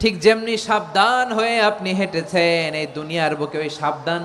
ঠিক যেমনি সাবধান হয়ে আপনি হেঁটেছেন এই দুনিয়ার বুকে ওই সাবধান